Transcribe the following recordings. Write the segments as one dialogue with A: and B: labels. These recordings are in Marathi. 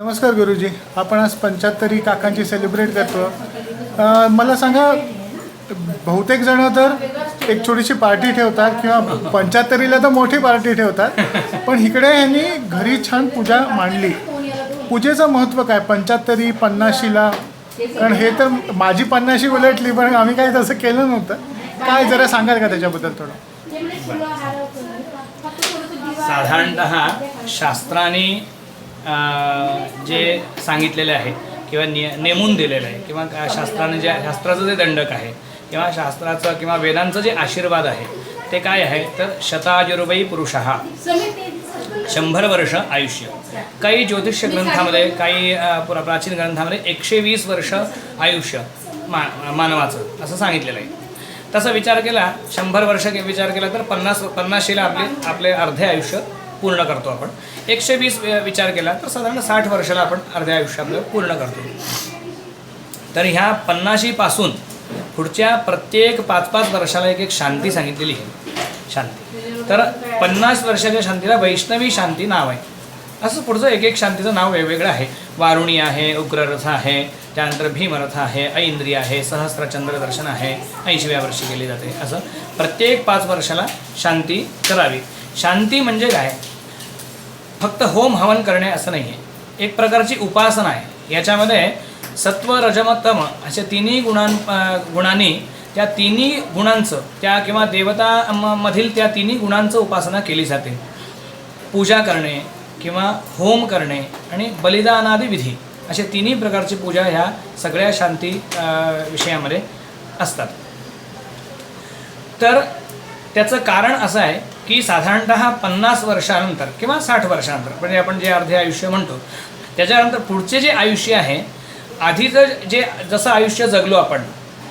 A: नमस्कार गुरुजी. आपण आज पंच्याहत्तरी काकांची सेलिब्रेट करतो. मला सांगा बहुतेक जण तर एक छोटीशी पार्टी ठेवतात किंवा पंच्याहत्तरीला तर मोठी पार्टी ठेवतात. पण इकडे यांनी घरी छान पूजा मांडली. पूजेचं महत्त्व काय? पंच्याहत्तरी पन्नाशीला? कारण हे तर माझी पन्नाशी उलटली पण आम्ही काही तसं केलं नव्हतं. काय जरा सांगाल का त्याच्याबद्दल थोडं?
B: साधारणत शास्त्राने जे सांगितलेले आहे किंवा निय नेमून दिलेलं आहे किंवा शास्त्राने जे शास्त्राचं जे दंडक आहे किंवा शास्त्राचं किंवा वेदांचं जे आशीर्वाद आहे ते काय आहे? तर शताजुर्वयी पुरुष. शंभर वर्ष आयुष्य. काही ज्योतिष ग्रंथामध्ये काही पुरा प्राचीन ग्रंथामध्ये एकशे वीस वर्ष आयुष्य मा मानवाचं असं सांगितलेलं आहे. तसा विचार केला शंभर वर्ष के- विचार केला तर पन्नास पन्नाशीला आपले आपले अर्धे आयुष्य पूर्ण करतो आपण. एकशे वीस विचार केला तर साधारण साठ वर्षाला आपण अर्ध्या आयुष्य आपलं पूर्ण करतो. तर ह्या पन्नाशीपासून पुढच्या प्रत्येक पाच पाच वर्षाला एक एक शांती सांगितलेली आहे. शांती. तर पन्नास वर्षाच्या शांतीला वैष्णवी शांती नाव आहे. असं पुढचं एक एक शांतीचं नाव वेगवेगळं आहे. वारुणी आहे उग्ररथ आहे त्यानंतर भीमरथ आहे ऐंद्रिय आहे सहस्त्रचंद्र दर्शन आहे ऐंशीव्या वर्षी केली जाते. असं प्रत्येक पाच वर्षाला शांती करावी. शांती म्हणजे काय? फक्त होम हवन करणे असं नाही आहे एक प्रकारची उपासना आहे. याच्यामध्ये सत्व रजमतम अशा तिन्ही गुणां गुणांनी त्या तिन्ही गुणांचं त्या किंवा देवता मधील त्या तिन्ही गुणांचं उपासना केली जाते. पूजा करणे किंवा होम करणे आणि बलिदानादी विधी असे तिन्ही प्रकारची पूजा ह्या सगळ्या शांती विषयामध्ये असतात. तर त्याचं कारण असं आहे की साधारणतः पन्नास वर्षानंतर किंवा साठ वर्षानंतर म्हणजे आपण जे अर्धे आयुष्य म्हणतो त्याच्यानंतर पुढचे जे आयुष्य आहे आधीचं जे जसं आयुष्य जगलो आपण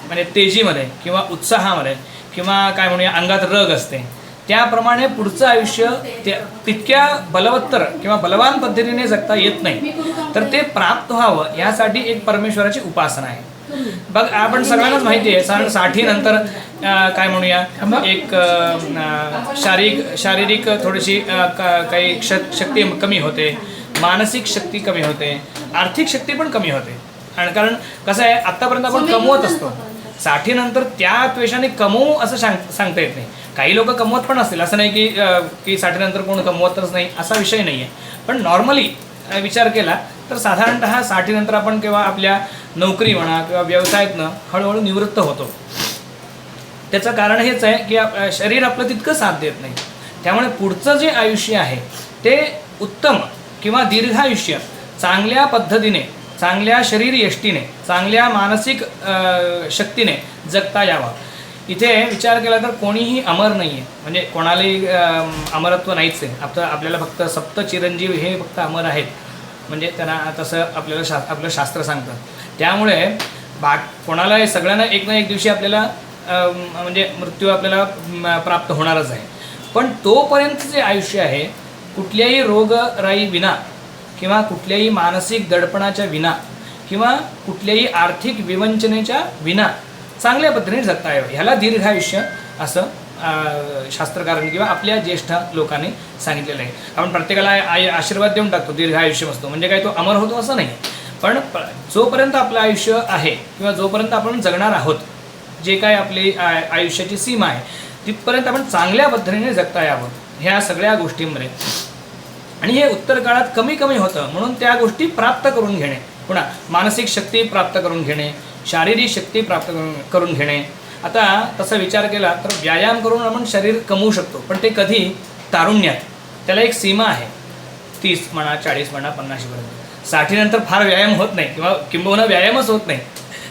B: म्हणजे तेजीमध्ये किंवा उत्साहामध्ये किंवा काय म्हणूया अंगात रग असते त्याप्रमाणे पुढचं आयुष्य त्या तितक्या बलवत्तर किंवा बलवान पद्धतीने जगता येत नाही. तर ते प्राप्त व्हावं यासाठी एक परमेश्वराची उपासना आहे. बघ आपण सगळ्यांनाच माहिती आहे. साधारणसाठी नंतर काय म्हणूया? एक शारीरिक शारीरिक थोडीशी काही श शक्ती कमी होते. मानसिक शक्ती कमी होते. आर्थिक शक्ती पण कमी होते. आणि कारण कसं आहे आत्तापर्यंत आपण कमवत असतो. साठी नंतर त्या त्वेषाने कमवू असं सांग सांगता येत नाही. काही लोक कमवत पण असतील. असं नाही की की साठी नंतर कोण कमवतच नाही असा विषय नाही आहे पण नॉर्मली विचार केला तर साधारणतः साठीनंतर आपण किंवा आपल्या नोकरी म्हणा किंवा व्यवसायातनं हळूहळू निवृत्त होतो. त्याचं कारण हेच आहे की आप- शरीर आपलं तितकं साथ देत नाही. त्यामुळे पुढचं जे आयुष्य आहे ते उत्तम किंवा दीर्घायुष्य चांगल्या पद्धतीने चांगल्या शरीर यष्टीने चांगल्या मानसिक शक्तीने जगता यावं. इथे विचार केला तर कोणीही अमर नाही आहे म्हणजे कोणालाही अमरत्व नाहीच आहे. आपलं आपल्याला फक्त सप्त चिरंजीव हे फक्त अमर आहेत. म्हणजे त्यांना तसं आपल्याला शा आपलं शास्त्र सांगतं त्यामुळे बा कोणाला हे सगळ्यांना एक ना एक दिवशी आपल्याला म्हणजे मृत्यू आपल्याला प्राप्त होणारच आहे. पण तोपर्यंत जे आयुष्य आहे कुठल्याही रोगराई विना किंवा कुठल्याही मानसिक दडपणाच्या विना किंवा कुठल्याही आर्थिक विवंचनेच्या विना चांगल्या पद्धतीने जगता यावं. ह्याला दीर्घायुष्य असं शास्त्रकारांनी किंवा आपल्या ज्येष्ठ लोकांनी सांगितलेलं आहे. आपण प्रत्येकाला आय आशीर्वाद देऊन टाकतो दीर्घ आयुष्य असतो. म्हणजे काय तो अमर होतो असं नाही. पण जोपर्यंत आपलं आयुष्य आहे किंवा जोपर्यंत आपण जगणार आहोत जे काय आपली आय- आयुष्याची सीमा आहे तिथपर्यंत आपण चांगल्या पद्धतीने जगता यावं ह्या सगळ्या गोष्टींमध्ये. आणि हे उत्तर काळात कमी कमी होतं म्हणून त्या गोष्टी प्राप्त करून घेणे. पुन्हा मानसिक शक्ती प्राप्त करून घेणे शारीरिक शक्ती प्राप्त करून घेणे आता तसा विचार केला तर व्यायाम करून आपण शरीर कमवू शकतो पण ते कधी तारुण्यात त्याला एक सीमा आहे. तीस म्हणा चाळीस म्हणा पन्नाशीपर्यंत साठीनंतर फार व्यायाम होत नाही किंवा किंबहुना व्यायामच होत नाही.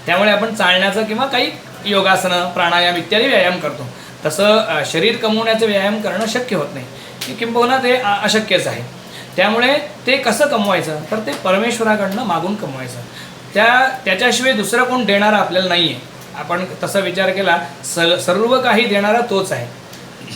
B: त्यामुळे आपण चालण्याचं किंवा काही योगासनं प्राणायाम इत्यादी व्यायाम करतो. तसं शरीर कमवण्याचं व्यायाम करणं शक्य होत नाही. की किंबहुना ते अशक्यच आहे. त्यामुळे ते कसं कमवायचं? तर ते परमेश्वराकडनं मागून कमवायचं. त्या त्याच्याशिवाय दुसरं कोण देणारं आपल्याला नाही आहे आपण तसा विचार केला स सर्व काही देणारा तोच आहे.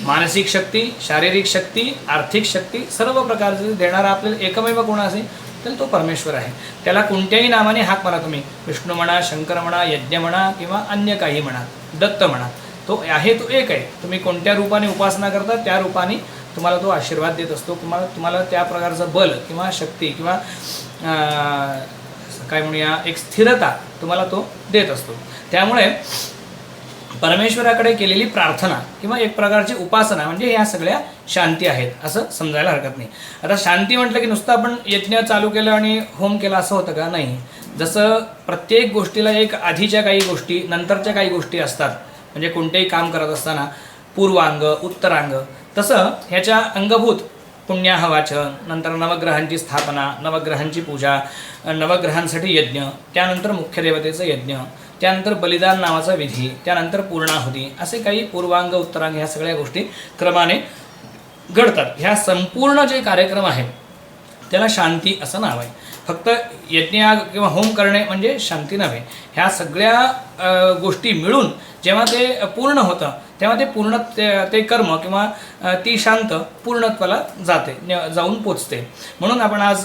B: मानसिक शक्ती शारीरिक शक्ती आर्थिक शक्ती सर्व प्रकारचे देणारा आपल्याला एकमेव कोण असेल तर तो परमेश्वर आहे. त्याला कोणत्याही नावाने हाक म्हणा तुम्ही. विष्णू म्हणा शंकर म्हणा यज्ञ म्हणा किंवा अन्य काही म्हणा दत्त म्हणा. तो आहे तो एक आहे. तुम्ही कोणत्या रूपाने उपासना करता त्या रूपाने तुम्हाला तो आशीर्वाद देत असतो. तुम्हाला तुम्हाला त्या प्रकारचं बल किंवा शक्ती किंवा काय म्हणूया एक स्थिरता तुम्हाला तो देत असतो. त्यामुळे परमेश्वराकडे केलेली प्रार्थना किंवा एक प्रकारची उपासना म्हणजे ह्या सगळ्या शांती आहेत असं समजायला हरकत नाही. आता शांती म्हटलं की नुसतं आपण यज्ञ चालू केलं आणि होम केला असं होतं का? नाही. जसं प्रत्येक गोष्टीला एक आधीच्या काही गोष्टी नंतरच्या काही गोष्टी असतात. म्हणजे कोणतेही काम करत असताना पूर्वांग उत्तरांग तसं ह्याच्या अंगभूत पुण्याहवाचन नंतर नवग्रहांची स्थापना नवग्रहांची पूजा नवग्रहांसाठी यज्ञ त्यानंतर मुख्य देवतेचं यज्ञ त्यानंतर बलिदान नावाचा विधी त्यानंतर पूर्णाहुती असे काही पूर्वांग उत्तरांग ह्या सगळ्या गोष्टी क्रमाने घडतात. ह्या संपूर्ण जे कार्यक्रम आहेत त्याला शांती असं नाव आहे. फक्त यज्ञयाग किंवा होम करणे म्हणजे शांती नव्हे. ह्या सगळ्या गोष्टी मिळून जेव्हा ते पूर्ण होतं तेव्हा ते पूर्ण ते ते कर्म किंवा ती शांत पूर्णत्वाला जाते जाऊन पोचते. म्हणून आपण आज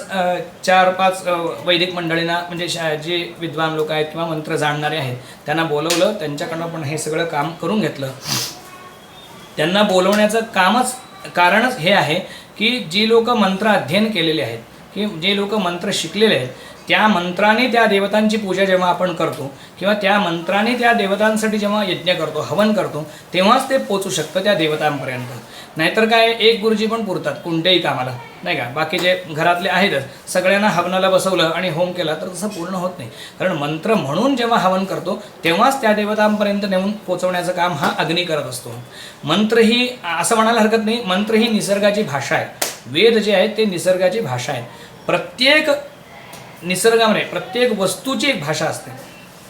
B: चार पाच वैदिक मंडळींना म्हणजे शा- जे विद्वान लोक आहेत किंवा मंत्र जाणणारे आहेत त्यांना बोलवलं त्यांच्याकडनं आपण हे सगळं काम करून घेतलं. त्यांना बोलवण्याचं कामच कारणच हे आहे की जी लोक मंत्र अध्ययन केलेले आहेत की जे लोक मंत्र शिकलेले आहेत त्या मंत्राने त्या देवतांची पूजा जेव्हा आपण करतो किंवा त्या मंत्राने त्या देवतांसाठी जेव्हा यज्ञ करतो हवन करतो तेव्हाच ते पोचू शकतं त्या देवतांपर्यंत. नाहीतर काय एक गुरुजी पण पुरतात कोणत्याही कामाला नाही का? बाकी जे घरातले आहेतच सगळ्यांना हवनाला बसवलं आणि होम केला तर तसं पूर्ण होत नाही. कारण मंत्र म्हणून जेव्हा हवन करतो तेव्हाच त्या देवतांपर्यंत नेऊन पोचवण्याचं काम हा अग्नी करत असतो. मंत्र ही असं म्हणायला हरकत नाही मंत्र ही निसर्गाची भाषा आहे. वेद जे आहेत ते निसर्गाची भाषा आहे प्रत्येक निसर्गामध्ये प्रत्येक वस्तूची एक भाषा असते.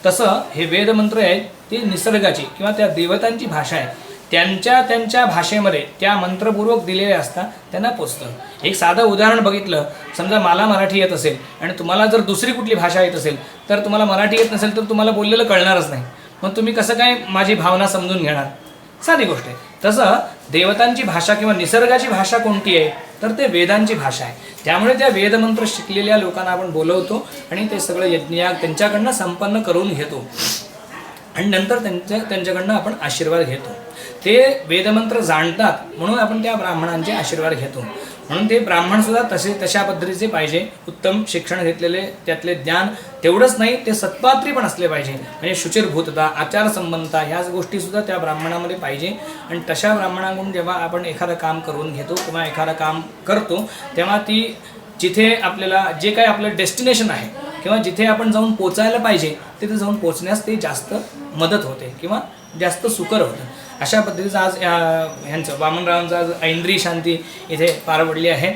B: तसं हे वेदमंत्र आहेत ते निसर्गाची किंवा त्या देवतांची भाषा आहे. त्यांच्या त्यांच्या भाषेमध्ये त्या मंत्रपूर्वक दिलेले असतात त्यांना पोचतं. एक साधं उदाहरण बघितलं समजा मला मराठी येत असेल आणि तुम्हाला जर दुसरी कुठली भाषा येत असेल तर तुम्हाला मराठी येत नसेल तर तुम्हाला बोललेलं कळणारच नाही. मग तुम्ही कसं काय माझी भावना समजून घेणार? साधी गोष्ट आहे. तसं देवतांची भाषा किंवा निसर्गाची भाषा कोणती आहे? तर ते वेदांची भाषा आहे. त्यामुळे त्या वेदमंत्र शिकलेल्या लोकांना आपण बोलवतो आणि ते सगळं यज्ञ त्यांच्याकडनं संपन्न करून घेतो. आणि नंतर त्यांच्या त्यांच्याकडनं आपण आशीर्वाद घेतो. ते वेदमंत्र जाणतात म्हणून आपण त्या ब्राह्मणांचे आशीर्वाद घेतो. म्हणून ते ब्राह्मणसुद्धा तसे तशा पद्धतीचे पाहिजे. उत्तम शिक्षण घेतलेले त्यातले ज्ञान तेवढंच नाही ते सत्पात्री पण असले पाहिजे. म्हणजे शुचिरभूतता आचारसंबंधता ह्याच गोष्टीसुद्धा त्या ब्राह्मणामध्ये पाहिजे. आणि तशा ब्राह्मणाकडून जेव्हा आपण एखादं काम करून घेतो किंवा एखादं काम करतो तेव्हा ती जिथे आपल्याला जे काय आपलं डेस्टिनेशन आहे किंवा जिथे आपण जाऊन पोचायला पाहिजे तिथे जाऊन पोचण्यास ते जास्त मदत होते किंवा जास्त सुकर होतं. अशा पद्धतीचं आज ह्यांचं वामनरावांचं आज ऐंद्री शांती इथे पार पडली आहे.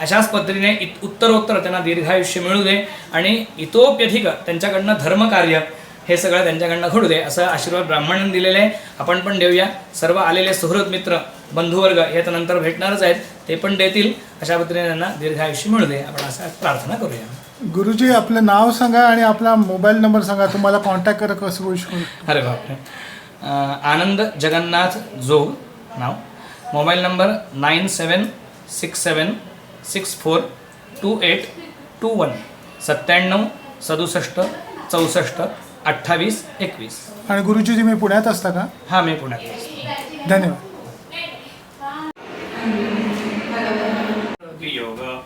B: अशाच पद्धतीने इत उत्तरोत्तर त्यांना दीर्घायुष्य मिळू दे आणि इतोप्यधिक त्यांच्याकडनं धर्मकार्य हे सगळं त्यांच्याकडनं घडू दे असं आशीर्वाद ब्राह्मणांनी दिलेले आहे. आपण पण देऊया. सर्व आलेले सुहृद मित्र बंधुवर्ग हे तर नंतर भेटणारच आहेत ते पण देतील. अशा पद्धतीने त्यांना दीर्घायुष्य मिळू दे. आपण असं प्रार्थना करूया.
A: गुरुजी आपलं नाव सांगा आणि आपला मोबाईल नंबर सांगा. तुम्हाला कॉन्टॅक्ट करा कसं होऊ शकतो?
B: अरे बापरे. आनंद जगन्नाथ जोग नाव. Mobile number nine seven six seven six four two eight two one. सत्त्याण्णव सदुसष्ट चौसष्ट अठ्ठावीस एकवीस.
A: आणि गुरुजी तुम्ही पुण्यात असता का?
B: हा मी पुण्यात. असतो.
A: धन्यवाद.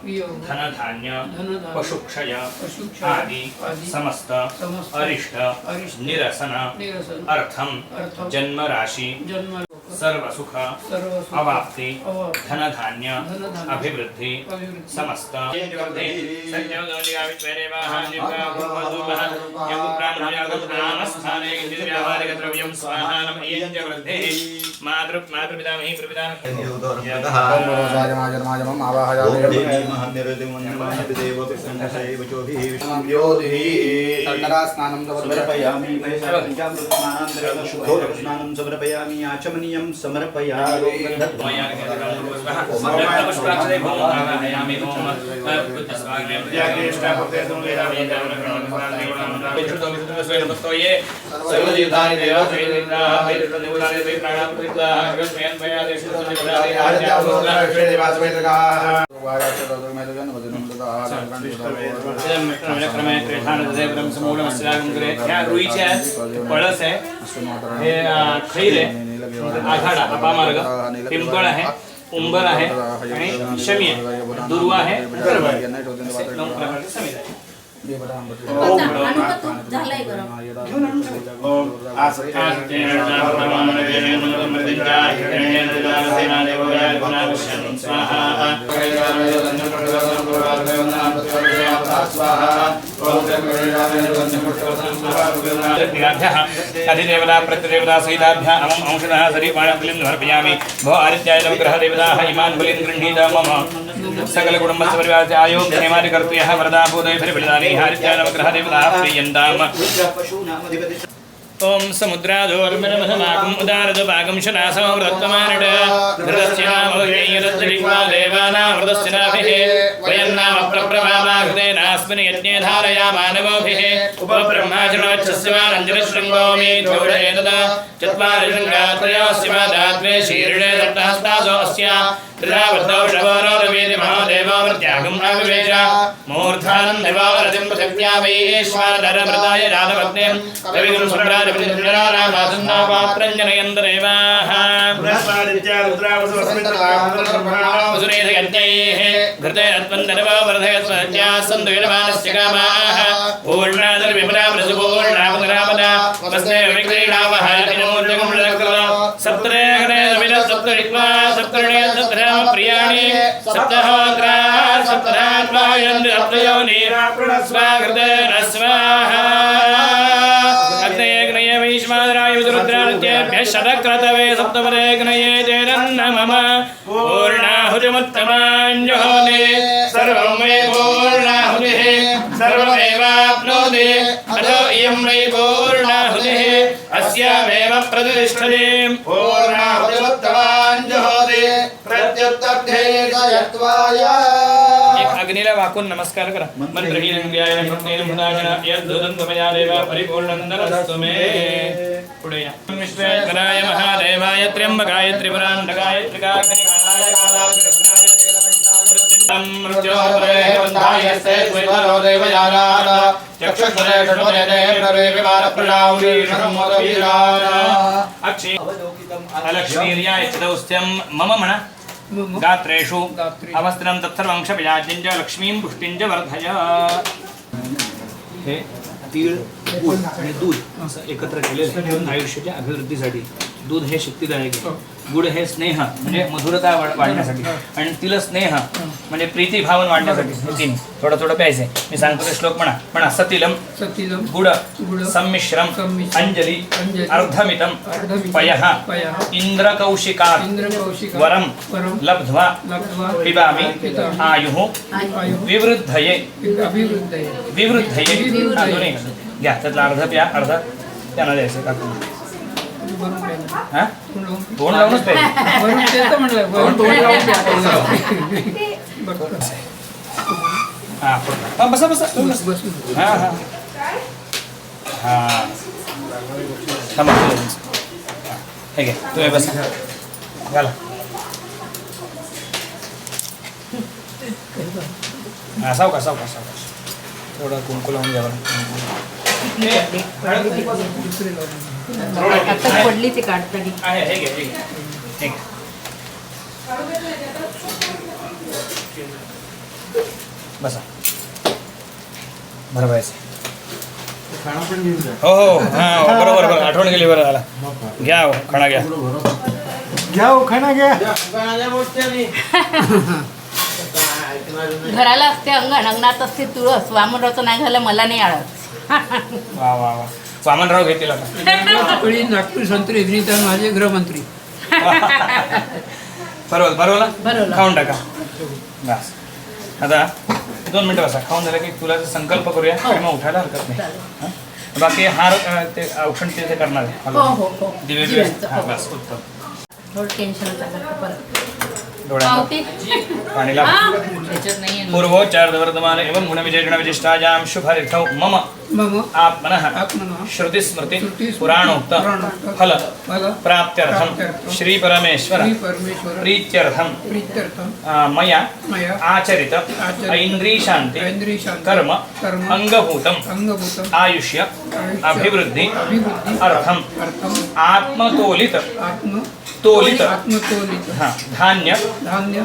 B: वियोग धनधान्य
C: धनधान्य,
B: पशुक्षय
C: पशुक्षय,
B: आदि
C: आदि,
B: समस्त
C: समस्त,
B: अरिष्ट
C: अरिष्ट,
B: निरसन
C: निरसन,
B: अर्थम
C: अर्थम,
B: जन्म राशि
C: जन्म
B: सर्व सुख
C: सर्व सुख,
B: अवाप्ति
C: अवाप्ति,
B: धनधान्य
C: धनधान्य,
B: अभिवृद्धि
C: अभिवृद्धि,
B: समस्त। मातृ मातृपितामही
D: राजमाजन्माजमम् आवाहयामि। समर्पयामि शुद्धोदकस्नानं समर्पयामि आचमनीयं समर्पयामि
B: ह्या रुईच्या पळस आहे हे अं, खैर आहे म्हणजे आघाडा अपामार्ग पिंपळ आहे उंबर आहे आणि शमी आहे. दुर्वा आहे गर्भ नऊ प्रकारचे समिती आहे
C: झालंय
B: अधिदेवता प्रत्यदेवता सहिताभ्या अहम् अंशतः शरीरपाणबलिं समर्पयामि भो आदित्याय नवग्रहदेवताः इमान् बलिं गृह्णीत मम सकलकुटुम्बस्य परिवारस्य आयोग्यनियमानि कर्तव्यः वरदा आदित्याय नवग्रहदेवताः प्रीयन्ताम् ॐ समुद्राधोर्मिरमहमाकम् उदारदपाकं शनासमृतत्वमानट हृदस्य नामोयैरज्जलिक्वा देवानां नाभिः वयं नाम नास्मिन् यज्ञे धारया मानवोभिः उपब्रह्माचरणोच्छस्यमानञ्जनशृङ्गोमि द्वौडे तदा चत्वारि शृङ्गात्रयोऽस्य मादात्मे शीर्णे दत्तहस्तासोऽस्य। त्रिधावद्धौ शवोरवेदि आविवेश मूर्धानं देवावरतिं पृथिव्या वैश्वानरमृताय राधवग्नें कविगुं सुम्राजपितरामासन्नापात्रं जनयन्तरेवाः वसुरेधयज्ञैः घृते कामाः पूर्णादर्विमला मृदुपूर्णापदरापदा वस्ते समिद सप्तरिक्वा सप्तरणे सप्तराम प्रियाणि सप्तहोत्रा सप्तरात्मायन् सप्तयोनि स्वाकृतेन स्वाहा अग्नये वैश्वादराय रुद्रादित्येभ्यः शतक्रतवे सप्तपदे ग्नये तेरन्न मम पूर्णाहुतिमुत्तमाञ्जहोति सर्वं वै पूर्णाहुतिः सर्वमेवाप्नोति अथो इयं वै पूर्णाहुतिः अस्यामेव प्रतिष्ठते एक अग्नीला वाकून नमस्कार करा। पुढे या। महादेवाय त्र्यंबकाय त्रिपुराण्डकाय त्रिकाग्निकालाय मम म्हणा गात्रेषु अवस्त्रं तत्सर्वं क्षपियाज्यं च लक्ष्मीं पुष्टिं च वर्धय। हे तीळ आणि दूध असं एकत्र केलेलं आहे. आयुष्याच्या अभिवृद्धीसाठी दूध हे शक्तिदायक आहे. गुड हे स्नेह म्हणजे मधुरता वाढ- वाढण्यासाठी. आणि तिल स्नेह म्हणजे प्रीती भावन वाढण्यासाठी. तीन. थोडं थोडं प्यायचंय. मी सांगतो ते श्लोक म्हणा. म्हणा सतिलम
E: सतीलं
B: गुड
E: गुड,
B: संमिश्रम अंजली अर्धमितम पयः इंद्रकौशिकात्
E: इंद्रकौशिका
B: वरम लब्ध्वा पिबामि आयुः विवृद्धये विवृद्धये. घ्या त्यातला अर्ध प्या अर्ध. त्यांना द्यायचं
E: प्यायला.
B: हा
E: तोंड लावून.
B: तोंड लावूनच प्यायचं
E: वरून तेच तर म्हणलं वरून तोंड लावून प्या. बघ.
B: हा. हा, बसा बसा तुम्ही बसा.
E: बसून
B: हा हा हा थांबा तुम्ही बसा. हा, हे घे तुम्ही बसा घाला हा सावकाश सावकाश सावकाश थोडं कुंकू लावून घ्या
E: लावून.
C: आता पडली ती काढताना
B: आहे हे हे हे बसा. हो हो. हां हो, बरोबर बरोबर. आठवण गेली बरं आला. घ्या हो खाणा घ्या.
A: घ्या हो खाना घ्या.
C: घराला असते अंगण अंगणात असते तुळस. वामनरावचं नाही झालं मला नाही आळत
B: वा वा वा. वामनराव घेतील आता.
E: आपली नागपूर संत्री विनीता माझे गृहमंत्री.
B: बरोबर बरोबर. खाऊन टाका. बस. आता दोन मिनटं बसा. खाऊन झालं की तुला संकल्प करूया आणि मग उठायला हरकत नाही. हं? बाकी हार अं, ते औक्षण ते ते करणार आहे.
C: हो हो हो.
B: दिवे बिवे हां
C: हो.
B: बस उत्तम.
C: थोडं टेन्शन परत.
B: डोळ्यात
C: पावती.
B: पाणी लाव
C: त्याच्यात नाही
B: पूर्वोच्चार वर्तमान एवं गुणविशेषण विशिष्टायां शुभरिथौ मम.
E: मम.
B: आत्मनः श्रुतिस्मृति. पुराणोक्त. फल.
E: फल.
B: प्राप्त्यर्थं
E: प्राप्त्यर्थं
B: श्रीपरमेश्वर.
E: श्री परमेश्वर
B: प्रीत्यर्थं
E: प्रीत्यर्थं
B: आ, मया.
E: मया.
B: आचरित. ऐन्द्रीशान्ति.
E: ऐन्द्रीशान्ति.
B: कर्म. अंगभूतम्.
E: अंगभूतम्.
B: आयुष्य. अभिवृद्धि. अर्थम. आत्मतोलित. आत्मतोलित. हा धान्य.
E: धान्य.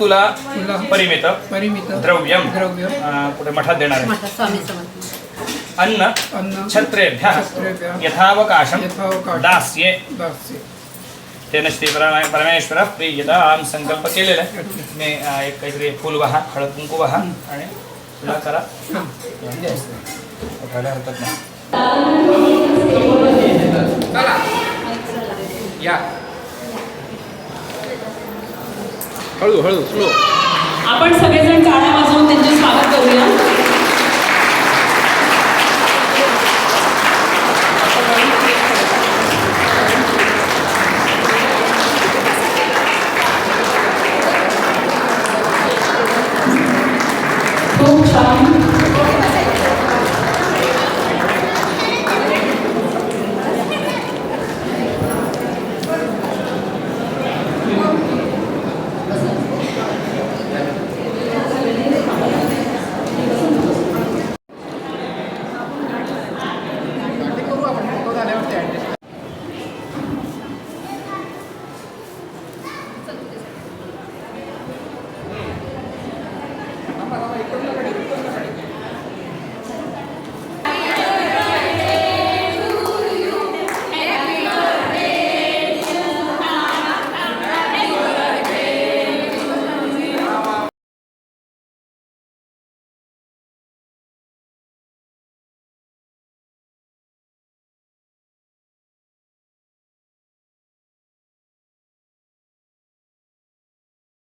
B: तुला
E: तुला
B: परिमित.
E: परिमित.
B: द्रव्यम.
E: द्रव्य.
B: अं, कुठे मठात देणार आहे.
C: स्वामी समर्थ.
B: अन्न.
E: अन्न.
B: छत्रेभ्य.
E: छत्रेभ्यः.
B: यथावकाशम.
E: यथावकाशं
B: दास्ये.
E: दास्य.
B: त्यानं श्री परमा परमेश्वर प्रियताम संकल्प केलेला आहे. मी अं, एक काहीतरी फुल वाहा हळद कुंकू वाहा आणि तुला करा. उठायला हरकत नाही.
E: या. हळू हळू स्लो
F: आपण सगळेजण टाळ्या वाजवून त्यांचे स्वागत करूया.